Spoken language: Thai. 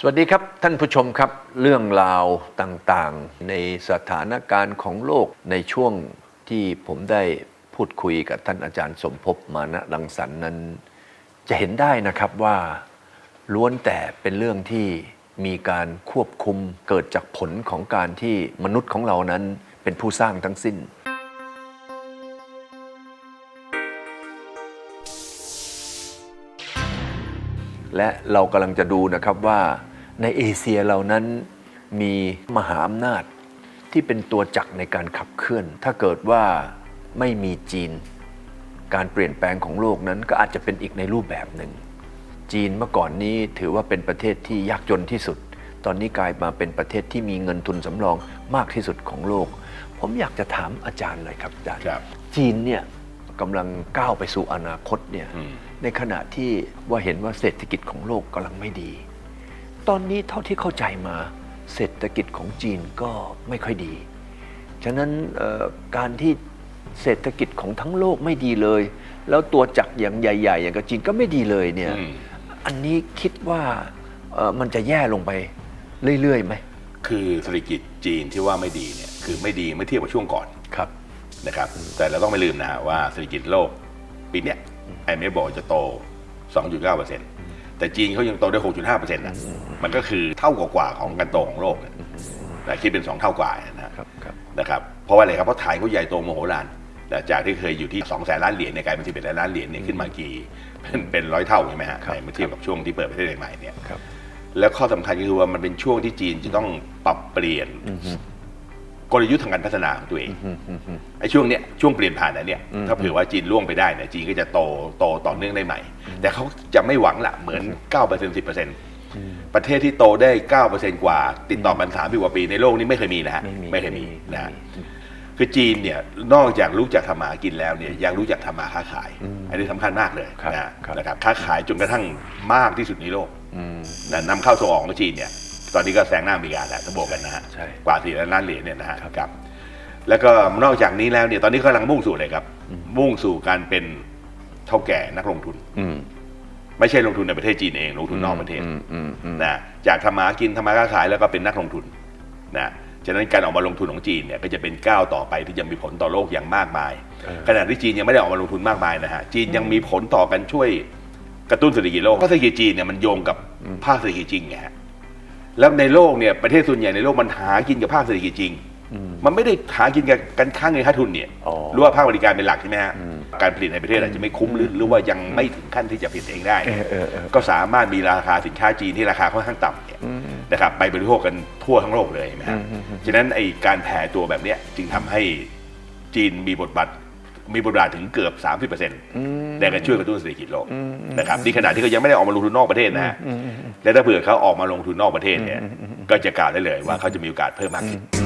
สวัสดีครับท่านผู้ชมครับ เรื่องราวต่างๆ ในสถานการณ์ของโลกในช่วงที่ผมได้พูดคุยกับท่านอาจารย์สมภพมานะรังสรรนั้น จะเห็นได้นะครับว่าล้วนแต่เป็นเรื่องที่มีการควบคุมเกิดจากผลของการที่มนุษย์ของเรานั้นเป็นผู้สร้างทั้งสิ้น และเรากำลังจะดูนะครับว่า ในเอเชียเรานั้นมีมหาอำนาจที่เป็นตัวจักรในการขับเคลื่อน ถ้าเกิดว่าไม่มีจีน การเปลี่ยนแปลงของโลกนั้นก็อาจจะเป็นอีกในรูปแบบหนึ่ง จีนเมื่อก่อนนี้ถือว่าเป็นประเทศที่ยากจนที่สุด ตอนนี้กลายมาเป็นประเทศที่มีเงินทุนสำรองมากที่สุดของโลก ผมอยากจะถามอาจารย์เลยครับอาจารย์ครับจีนเนี่ยกำลังก้าวไปสู่อนาคตเนี่ยอืมในขณะที่ว่าเห็นว่าเศรษฐกิจของโลกกำลังไม่ดี ตอนนี้เท่าที่เข้าใจมา เศรษฐกิจของจีนก็ไม่ค่อยดี ฉะนั้นเอ่อการที่เศรษฐกิจของทั้งโลกไม่ดีเลย แล้วตัวจักรอย่างใหญ่ ๆ อย่างกับจีนก็ไม่ดีเลยเนี่ยอืมอันนี้คิดว่าเอ่อมันจะแย่ลงไปเรื่อยๆไหมคือเศรษฐกิจจีนที่ว่าไม่ดีเนี่ยคือไม่ดีเมื่อเทียบกับช่วงก่อนครับนะครับแต่เราต้องไม่ลืมนะฮะว่าเศรษฐกิจโลกปีเนี้ยไอเมบอกว่าจะโต 2.9% แต่จีนเขายังโตได้ 6.5%นะมันก็คือเท่ากว่าๆของการโตของโลกนะแต่คิดเป็น 2 เท่ากว่านะฮะครับครับนะครับ เพราะว่าอะไรครับ เพราะฐานเขาใหญ่โตมโหฬารแต่จากที่เคยอยู่ที่2แสนล้านเหรียญเนี่ยกลายเป็น11ล้านเหรียญเนี่ยขึ้นมากี่เป็นเป็นร้อยเท่าใช่ไหมฮะครับในเมื่อเทียบกับช่วงที่เปิดประเทศใหม่ๆเนี่ยครับแล้วข้อสำคัญก็คือว่ามันเป็นช่วงที่จีนจะต้องปรับเปลี่ยน กลยุทธ์ทางการพัฒนาของตัวเองไอ้ช่วงเนี้ยช่วงเปลี่ยนผ่านนั้นเนี่ยถ้าเผื่อว่าจีนล่วงไปได้เนี่ยจีนก็จะโตโตต่อเนื่องได้ใหม่ แต่เขาจะไม่หวังละเหมือน 9% 10%ประเทศที่โตได้ 9%กว่า ติดต่อกัน3ปีกว่าปีในโลกนี้ไม่เคยมีนะฮะไม่มีไม่เคยมีนะฮะไม่มีคือจีนเนี่ยนอกจากรู้จักทำมาหากินแล้วเนี่ยยังรู้จักทำมาค้าขาย อันนี้สำคัญมากเลยครับนะครับนะครับค้าขายจนกระทั่งมากที่สุดในโลกอืมนะนำเข้าส่งออกของจีนเนี่ย ตอนนี้ก็แซงหน้าอเมริกาแล้วถ้าบอกกันนะฮะใช่กว่าสี่ล้านเหรียญเนี่ยนะฮะครับ แล้วก็นอกจากนี้แล้วเนี่ยตอนนี้กำลังมุ่งสู่เลยครับ มุ่งสู่การเป็นเท่าแก่นักลงทุน อืมไม่ใช่ลงทุนในประเทศจีนเองลงทุนนอกประเทศอืมอืมอืม นะจากทำมาหากินทำมาค้าขายแล้วก็เป็นนักลงทุนนะฉะนั้นการออกมาลงทุนของจีนเนี่ยก็จะเป็นก้าวต่อไปที่จะมีผลต่อโลกอย่างมากมาย ขณะที่จีนยังไม่ได้ออกมาลงทุนมากมายนะฮะจีนยังมีผลต่อกันช่วยกระตุ้นเศรษฐกิจโลกเพราะเศรษฐกิจจีนเนี่ยมันโยงกับภาคเศรษฐกิจจริงไงฮะ แล้วในโลกเนี่ยประเทศส่วนใหญ่ในโลกมันหากินกับภาคเศรษฐกิจจริง มันไม่ได้หากินกับการค้าเงินค่าทุนเนี่ยอ๋อหรือว่าภาคบริการเป็นหลักใช่ไหมฮะการผลิตในประเทศอาจจะไม่คุ้มหรือหรือว่ายังไม่ถึงขั้นที่จะผลิตเองได้เออเออเออก็สามารถมีราคาสินค้าจีนที่ราคาค่อนข้างต่ำเนี่ยนะครับไปบริโภคกันทั่วทั้งโลกเลยนะฮะฉะนั้นไอการแผ่ตัวแบบเนี้ยจึงทำให้จีนมีบทบาท มีบทบาทถึงเกือบ 30%ในการช่วยกระตุ้นเศรษฐกิจโลกนะครับนี่ขณะที่เขายังไม่ได้ออกมาลงทุนนอกประเทศนะฮะและถ้าเผื่อเขาออกมาลงทุนนอกประเทศเนี่ยก็จะกล่าวได้เลยว่าเขาจะมีโอกาสเพิ่มมากขึ้น